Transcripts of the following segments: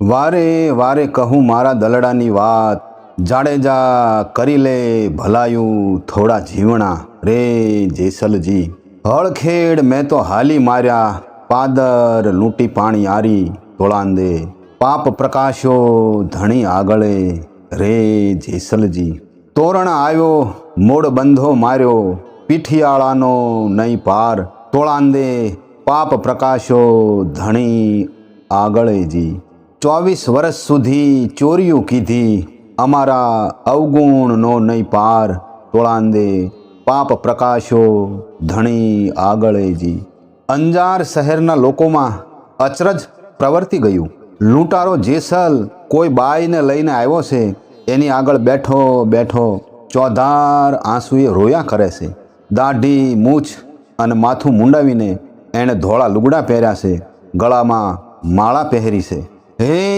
વારે વારે કહું મારા દલડાની વાત. જાડેજા કરી લે ભલાયું થોડા જીવણા. રે જેસલજી, હળખેડ મેં તો હાલી માર્યા. પાદર લૂંટી પાણી આરી તોળાંદે પાપ પ્રકાશો ધણી આગળે. રે જેસલજી, તોરણ આવ્યો, મોડ બંધો માર્યો. પીઠિયાળાનો નહીં પાર. તોળાંદે પાપ પ્રકાશો ધણી આગળેજી. ચોવીસ વર્ષ સુધી ચોરીઓ કીધી. અમારા અવગુણનો નહીં પાર. તોળાંદે પાપ પ્રકાશો ધણી આગળેજી અંજાર શહેરના લોકોમાં અચરજ પ્રવર્તી ગયું. લૂંટારો જેસલ કોઈ બાઈને લઈને આવ્યો છે, એની આગળ બેઠો બેઠો ચોધાર આંસુએ રોયા કરે છે. દાઢી, મૂછ અને માથું મુંડાવીને એણે ધોળા લુગડા પહેર્યા છે. ગળામાં માળા પહેરી છે.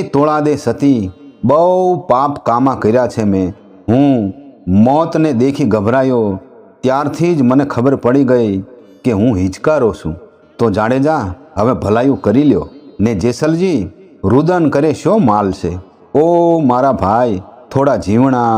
તોળાદે સતી, બહુ પાપ કામા કર્યા છે મેં. હું મોતને દેખી ગભરાયો, ત્યારથી જ મને ખબર પડી ગઈ કે હું હિચકારો છું. તો જાડેજા હવે ભલાયું કરી લ્યો. ને જેસલજી, રુદન કરે શો માલ છે? ઓ મારા ભાઈ, થોડા જીવણા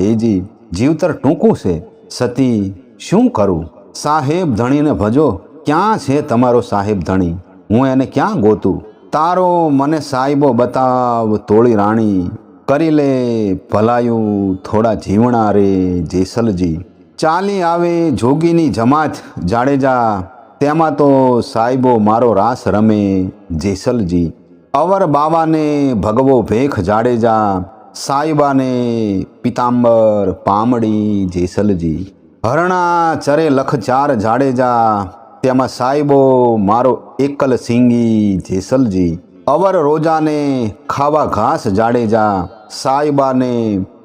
એજી જીવતર ટૂંકું છે. સતી, શું કરું? સાહેબ ધણીને ભજો, ક્યાં છે તમારો સાહેબ ધણી? હું એને ક્યાં ગોતું? તારો મને સાહેબો બતાવ, તોળી રાણી. કરી લે ભલાયું, થોડા જીવણા રે જેસલજી. ચાલી આવે જોગીની જમાત જાડેજા. તેમાં તો સાહેબો મારો રાસ રમે જેસલજી. અવર બાવાને ભગવો ભેખ જાડેજા. સાહેબાને પિતાંબર પામડી જેસલજી. હરણા ચરે લખ ચાર જાડેજા. તેમાં સાહેબો, મારો એકલ સિંગી જેસલજી, અવર રોજાને ખાવા ઘાસ જાડેજા સાહેબાને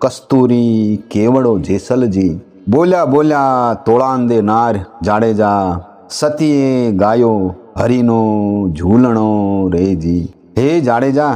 કસ્તુરી કેવડો જેસલજી, બોલ્યા બોલ્યા તોળાંદે નાર જાડેજા સતીએ ગાયો હરીનો ઝૂલણો રેજી હે જાડેજા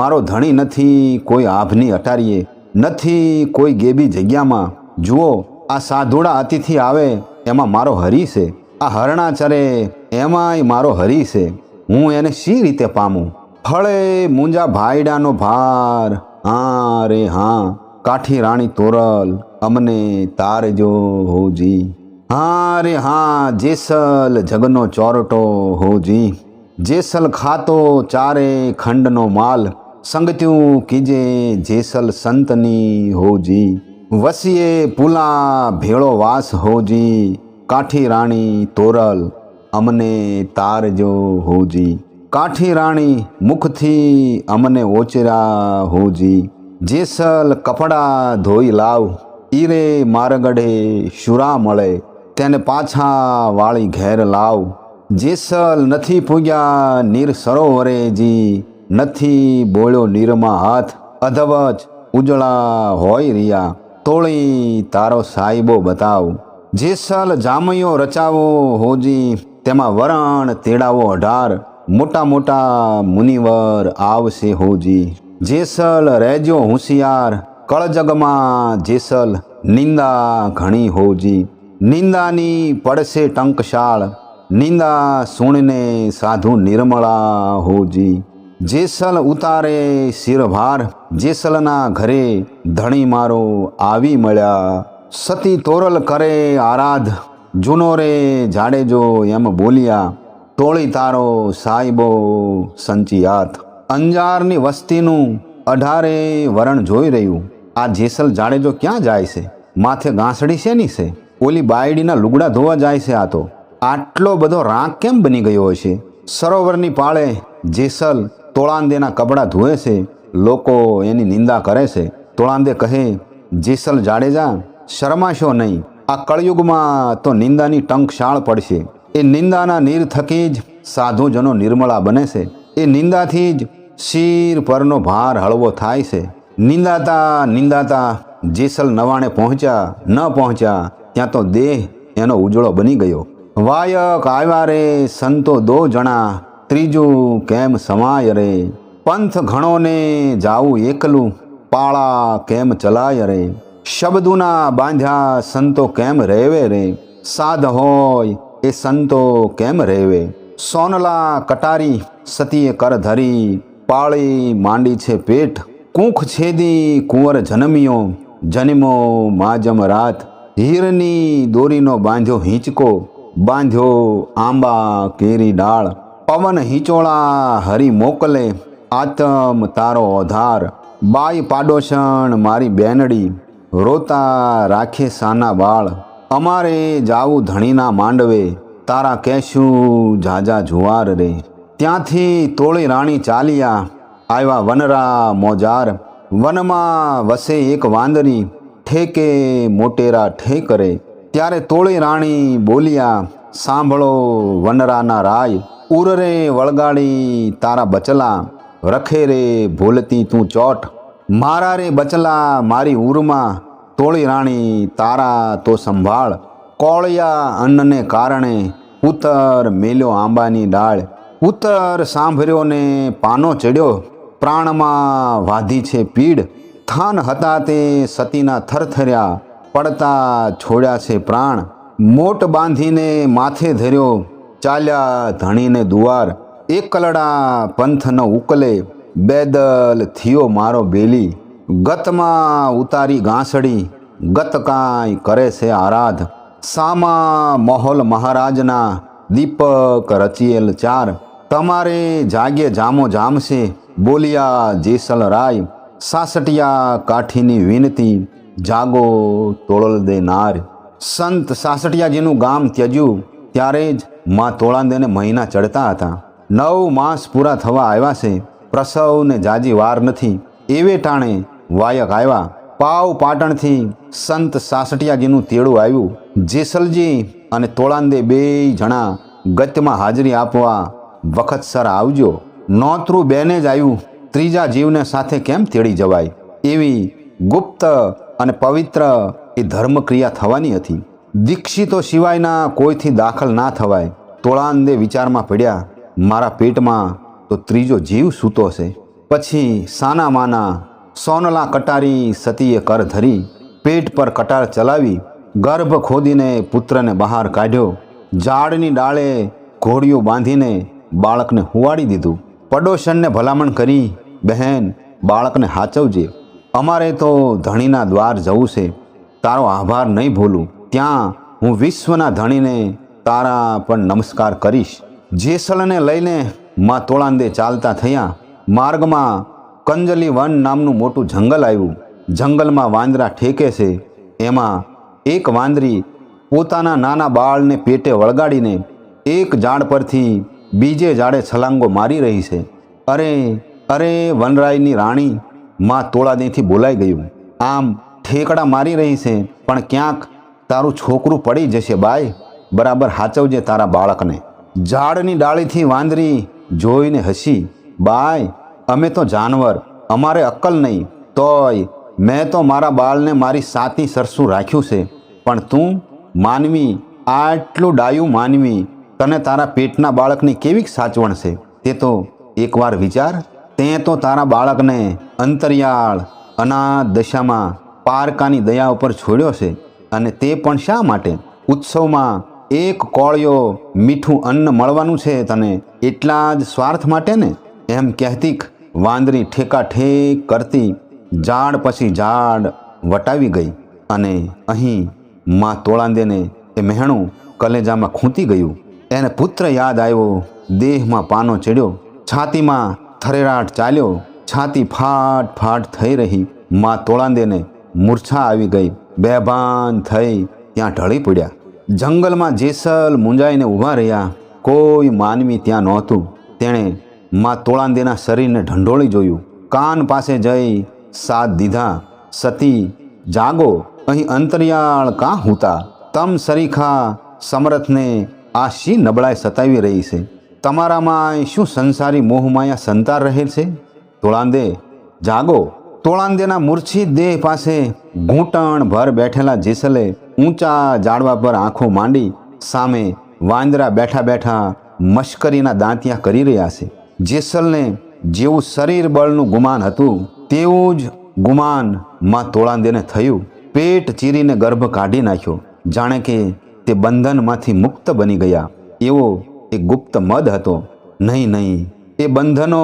મારો ધણી નથી કોઈ આભની અટારીએ, નથી કોઈ ગેબી જગ્યામાં. જુઓ, આ સાધુડા અતિથિ આવે, એમાં મારો હરી છે. આ હરણા ચરે એમાંય મારો હરી છે. હું એને શી રીતે પામું? ફળે મુંજા ભાઈડાનો ભાર. હા રે હા, કાઠી રાણી તોરલ, અમને તારજો હોજી. હા રે હા, જેસલ જગનો ચોરટો હોજી. જેસલ ખાતો ચારે ખંડનો માલ. સંગત્યું કીજે જેસલ સંતની હોજી. વસીએ પુલા ભેળો વાસ હોજી. કાઠી રાણી તોરલ, અમને તારજો હોજી. કાઠી રાણી મુખથી અમને ઓચરા હોજી. જેસલ કપડા ધોઈ લાવ, ઈરે મારગઢે શુરા મળે. તેને પાછા વાળી ઘેર લાવ. જેસલ નથી પૂગ્યા નીર સરોવરેજી, નથી બોળ્યો નીરમાં હાથ. અધવચ ઉજળા હોય રિયા. તોળી તારો સાહેબો બતાવ. જેસલ જામયો રચાવો હોજી, તેમાં વરણ, તેડાવો અઢાર, મોટા મોટા મુનિવર આવશે હોજી. જેસલ રહેજો હોશિયાર, કળજગમાં જેસલ નિંદા ઘણી હોજી. નિંદાની પડશે ટંકશાળ, નિંદા સુણને સાધુ નિર્મળા હોજી. જેસલ ઉતારે શિરભાર જેસલના ઘરે ધણી મારો આવી મળ્યા. સતી તોરલ કરે આરાધ જૂનો રે જાડેજો એમ બોલ્યા, તોળી તારો સાહેબો સંચિયાત. અંજારની વસ્તીનું અઢારે વરણ જોઈ રહ્યું. આ જેસલ જાડેજો ક્યાં જાય છે? માથે ગાંસડી શેની છે? ઓલી બાયડીના લુગડા ધોવા જાય છે આ તો. આટલો બધો રાંક કેમ બની ગયો હશે સરોવરની પાળે જેસલ તોળાંદેના કપડાં ધોવે છે. લોકો એની નિંદા કરે છે. તોળાંદે કહે, જેસલ જાડેજા શરમાશો નહીં. આ કળયુગમાં તો નિંદાની ટંકશાળ પડશે. એ નિંદાના નીર થકી જ સાધુજનો નિર્મળા બને છે. એ નિંદાથી જ શીર પરનો ભાર હળવો થાય છે. નિંદાતા નિંદાતા, જેસલ નવાણે પહોંચ્યા, ન પહોંચ્યા, ત્યાં તો દેહ એનો ઉજળો બની ગયો. વાયક આવ્યા રે, સંતો દો જણા, ત્રીજું કેમ સમાય રે? પંથ ઘણોને જાવું એકલું, પાળા કેમ ચલાય રે? શબ્દોના બાંધ્યા સંતો કેમ રહેવે રે? સાધ હોય એ સંતો કેમ રહેવે? સોનલા કટારી સતીએ કર ધરી, પાળી માંડી છે પેટ કૂંખ છેદી કુંવર જનમ્યો જન્મો માજમ રાત. હીરની દોરીનો બાંધ્યો હિંચકો, બાંધ્યો આંબા કેરી ડાળ. પવન હિંચોળા હરી મોકલે, આતમ તારો અધાર બાઈ પાડોશણ મારી બેનડી રોતા રાખે સાના બાળ, અમારે જાવું ધણીના માંડવે, તારા કહેશું ઝાઝા જુવાર રે. ત્યાંથી તોળી રાણી ચાલ્યા, આવ્યા વનરા મોજાર. વનમાં વસે એક વાંદરી, ઠેકે મોટેરા ઠેકરે. ત્યારે તોળી રાણી બોલ્યા, સાંભળો વનરાના રાય, ઉરરે વળગાડી તારા બચલા રખે રે ભૂલતી તું ચોટ મારા રે બચલા મારી ઉરમાં તોળી રાણી, તારા તો સંભાળ. કોળિયા અન્નને કારણે ઉતર મેલ્યો આંબાની ડાળ. ઉતર સાંભળ્યો ને પાનો ચડ્યો. પ્રાણમાં વાધી છે પીડ. થાન હતા તે સતીના થરથર્યા, પડતા છોડ્યા છે પ્રાણ. મોટ બાંધીને માથે ધર્યો, ચાલ્યા ધણીને દુવાર. એકલડા પંથનો ઉકલે બેદલ થયો મારો બેલી. ગતમાં ઉતારી ગાંસડી ગત કાંઈ કરે છે આરાધ. સામા મહોલ મહારાજના દીપક રચિયેલ ચાર. તમારે જાગે જામો જામશે, બોલિયા જેસલ રાય. સાસટિયા કાઠીની વિનતી, જાગો તોળલ દે નાર. સંત સાસટિયાજીનું ગામ ત્યજ્યું ત્યારે જ મા તોળાંદેને મહિના ચડતા હતા. નવ માસ પૂરા થવા આવ્યા છે. પ્રસવને જાજી વાર નથી. એવે ટાણે વાયક આવ્યા. પાવ પાટણથી સંત સાસટિયાજીનું તેડું આવ્યું. જેસલજી અને તોળાંદે બેય જણા ગતમાં હાજરી આપવા વખતસર આવજો. નોતરું બેને જ આવ્યું. ત્રીજા જીવને સાથે કેમ તેડી જવાય? એવી ગુપ્ત અને પવિત્ર એ ધર્મક્રિયા થવાની હતી. દીક્ષિતો સિવાયના કોઈથી દાખલ ના થવાય? તોળાંદે વિચારમાં પડ્યા, મારા પેટમાં તો ત્રીજો જીવ સૂતો છે પછી સાના માના સોનલા કટારી સતીએ કર ધરી, પેટ પર કટાર ચલાવી, ગર્ભ ખોદીને પુત્રને બહાર કાઢ્યો. ઝાડની ડાળે ઘોડીઓ બાંધીને બાળકને હુવાડી દીધું. પડોશનને ભલામણ કરી, બહેન, બાળકને હાચવજે. અમારે તો ધણીના દ્વાર જવું છે. તારો આભાર નહીં ભૂલું. ત્યાં હું વિશ્વના ધણીને તારા પણ નમસ્કાર કરીશ. જેસલને લઈને માં તોળાંદે ચાલતા થયા. માર્ગમાં કંજલી વન નામનું મોટું જંગલ આવ્યું. જંગલમાં વાંદરા ઠેકે છે. એમાં એક વાંદરી પોતાના નાના બાળને પેટે વળગાડીને એક ઝાડ પરથી બીજે ઝાડે છલાંગો મારી રહી છે. અરે અરે, વનરાયની રાણી, માં તોળાદેથી બોલાઈ ગયું. આમ ઠેકડા મારી રહી છે, પણ ક્યાંક તારું છોકરું પડી જશે બાય. બરાબર હાચવજે તારા બાળકને. ઝાડની ડાળીથી વાંદરી જોઈને હસી, બાય, અમે તો જાનવર, અમારે અક્કલ નહીં, તોય મેં તો મારા બાળને મારી સાતી સરસું રાખ્યું છે, પણ તું માનવી, આટલું ડાયું માનવી, તને તારા પેટના બાળકની કેવી સાચવણ છે? તે તો એકવાર વિચાર, તે તો તારા બાળકને અંતરિયાળ અનાથ દશામાં પારકાની દયા ઉપર છોડ્યો છે અને તે પણ શા માટે? ઉત્સવમાં એક કોળિયો મીઠું અન્ન મળવાનું છે તને એટલા જ સ્વાર્થ માટે ને? એમ કહેતીક વાંદરી ઠેકા ઠેક કરતી ઝાડ પછી ઝાડ વટાવી ગઈ અને અહીં માં તોળાંદેને એ મહેણું કલેજામાં ખૂંતી ગયું. એને પુત્ર યાદ આવ્યો, દેહમાં પાનો ચડ્યો, છાતીમાં થરેરાટ ચાલ્યો, છાતી ફાટ ફાટ થઈ રહી. માં તોળાંદેને મૂર્છા આવી ગઈ, બેભાન થઈ, ત્યાં ઢળી પડ્યા. જંગલમાં જેસલ મુંજાઈને ઊભા રહ્યા, કોઈ માનવી ત્યાં નહોતું. તેણે માં તોળાંદેના શરીરને ઢંઢોળી જોયું. કાન પાસે જઈ સાથ દીધા, સતી, જાગો, અહીં અંતરિયાળ કાં હુતા? તમ સરીખા સમરથને આ શી નબળાઈ સતાવી રહી છે. તમારામાં શું સંસારી મોહમાયા સંતાર રહે છે? તોળાંદે, જાગો તોળાંદેના મૂર્છિત દેહ પાસે ઘૂંટણ ભર બેઠેલા જેસલે ઊંચા ઝાડવા પર આંખો માંડી સામે વાંદરા બેઠા બેઠા મશ્કરીના દાંતિયા કરી રહ્યા છે. જેસલને જેવું શરીર બળનું ગુમાન હતું, તેવું જ ગુમાનમાં તોળાંદેને થયું. પેટ ચીરીને ગર્ભ કાઢી નાખ્યો. જાણે કે તે બંધનમાંથી મુક્ત બની ગયા. એવો એક ગુપ્ત મદ હતો. નહીં નહીં, એ બંધનો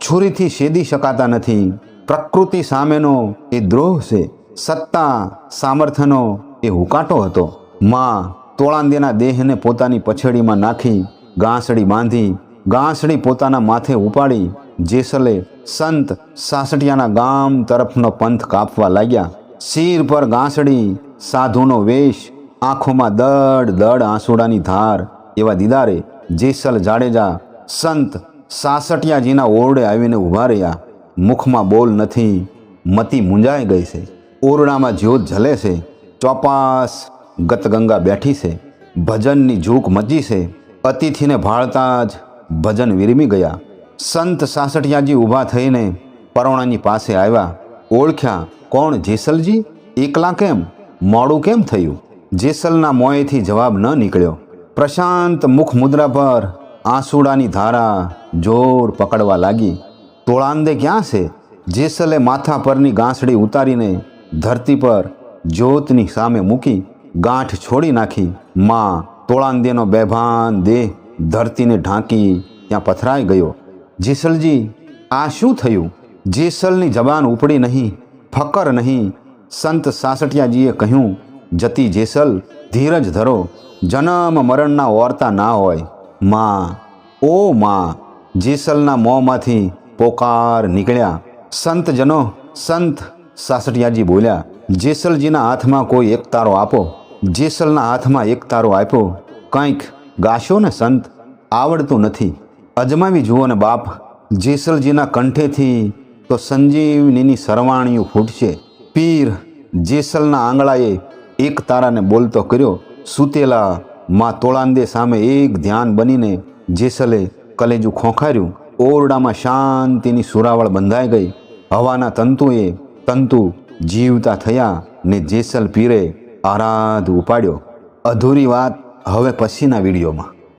છુરીથી શેદી શકાતા નથી. પ્રકૃતિ સામેનો એ દ્રોહ છે, સત્તા સામર્થ્યનો એ હુકાટો હતો. માં તોળાંદેના દેહને પોતાની પછેડીમાં નાખી, ગાંસડી બાંધી, ગાંસડી પોતાના માથે ઉપાડી, જેસલે સંત સાસટિયાના ગામ તરફનો પંથ કાપવા લાગ્યા. શીર પર ગાંસડી સાધુનો વેશ, આંખોમાં દડ દડ આંસુડાની ધાર એવા દીદારે જેસલ જાડેજા સંત સાસટિયાજીના ઓરડે આવીને ઊભા રહ્યા. મુખમાં બોલ નથી, મતી મૂંઝાઈ ગઈ છે. ઓરડામાં જ્યોત જલે છે, ચોપાસ ગતગંગા બેઠી છે. ભજનની ઝૂક મચી છે. અતિથિને ભાળતા જ ભજન વિરમી ગયા. સંત સાસઠિયાજી ઊભા થઈને પરોણાની પાસે આવ્યા. ઓળખ્યા, કોણ જેસલજી? એકલા કેમ? મોડું કેમ થયું? જેસલના મોંએથી જવાબ ન નીકળ્યો. પ્રશાંત મુખ મુદ્રા પર આંસુડાની ધારા જોર પકડવા લાગી. તોળાંદે ક્યાં છે? જેસલે માથા પરની ગાંસડી ઉતારીને ધરતી પર જ્યોતની સામે મૂકી ગાંઠ છોડી નાખી. માં તોળાંદેનો બેભાન દેહ ધરતીને ઢાંકી ત્યાં પથરાઈ ગયો. જેસલજી, આ શું થયું? જેસલની જબાન ઉપડી નહીં ફકર નહીં. સંત સાસટિયાજીએ કહ્યું, જતી જેસલ, ધીરજ ધરો. જન્મ મરણના ઓરતા ના હોય. માં, ઓ માં, જેસલના મોંમાંથી પોકાર નીકળ્યા. સંતજનો, સંત સાસટિયાજી બોલ્યા, જેસલજીના હાથમાં કોઈ એક તારો આપો. જેસલના હાથમાં એક તારો આપ્યો. કંઈક ગાશો ને, સંત? આવડતું નથી. અજમાવી જુઓ ને, બાપ. જેસલજીના કંઠેથી તો સંજીવનીની સરવાણીઓ ફૂટશે. પીર જેસલના આંગળાએ એક તારાને બોલતો કર્યો. સૂતેલા માં તોળાંદે સામે એક ધ્યાન બનીને જેસલે કલેજું ખોખાર્યું. ઓરડામાં શાંતિની સુરાવળ બંધાઈ ગઈ. હવાના તંતુએ તંતુ જીવતા થયા ને જેસલ પીરે આરાધ ઉપાડ્યો. અધૂરી વાત હવે પછીના વિડીયોમાં.